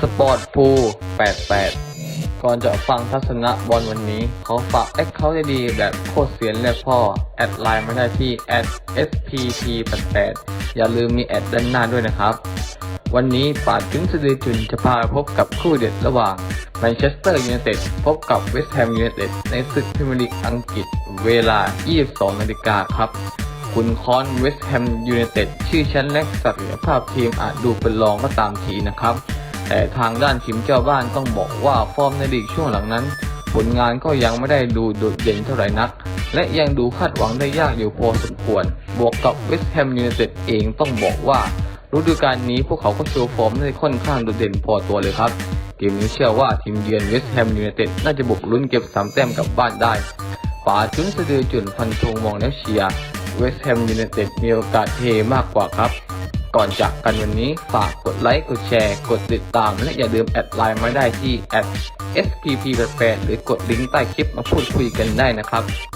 สปอร์ตพู88 ก่อนจะฟังทัศนะบอลวันนี้ เขอฝากแอคเคาท์ดีๆแบบโคตรเสียนและพ่อ แอดไลน์มาได้ที่ @spp88 อย่าลืมมีแอดด้านหน้าด้วยนะครับ วันนี้ป่าจุนสะดือจุนจะพาพบกับคู่เด็ดระหว่างแมนเชสเตอร์ยูไนเต็ดพบกับเวสต์แฮมยูไนเต็ดในศึกพรีเมียร์ลีกอังกฤษเวลา 22นาฬิกาครับคุณคอนเวสต์แฮมยูไนเต็ดชื่อชั้นและศักยภาพทีมอาจดูเป็นรองก็ตามทีนะครับ แต่ทางด้านทีมเจ้าบ้านต้องบอกว่าฟอร์มในลีกช่วงหลังนั้น ผลงานก็ยังไม่ได้ดูโดดเด่นเท่าไหร่นัก และยังดูคาดหวังได้ยากอยู่พอสมควร บวกกับเวสต์แฮมยูไนเต็ดเองต้องบอกว่าฤดูกาลนี้พวกเขาก็โชว์ฟอร์มได้ค่อนข้างโดดเด่นพอตัวเลยครับ เกมนี้เชื่อว่าทีมเยือนเวสต์แฮมยูไนเต็ดน่าจะบุกลุ้นเก็บสามแต้มกลับบ้านได้ป๋าจุนสะดือจุนพันธงมองแล้วเชียร์เวสต์แฮมยูไนเต็ดมีโอกาสเทมากกว่าครับ ก่อนจากกันวันนี้ฝากกดไลค์กดแชร์ กดติดตาม และอย่าลืมแอดไลน์มาได้ที่ spp88 หรือกดลิงก์ใต้คลิปมาพูดคุยกันได้นะครับ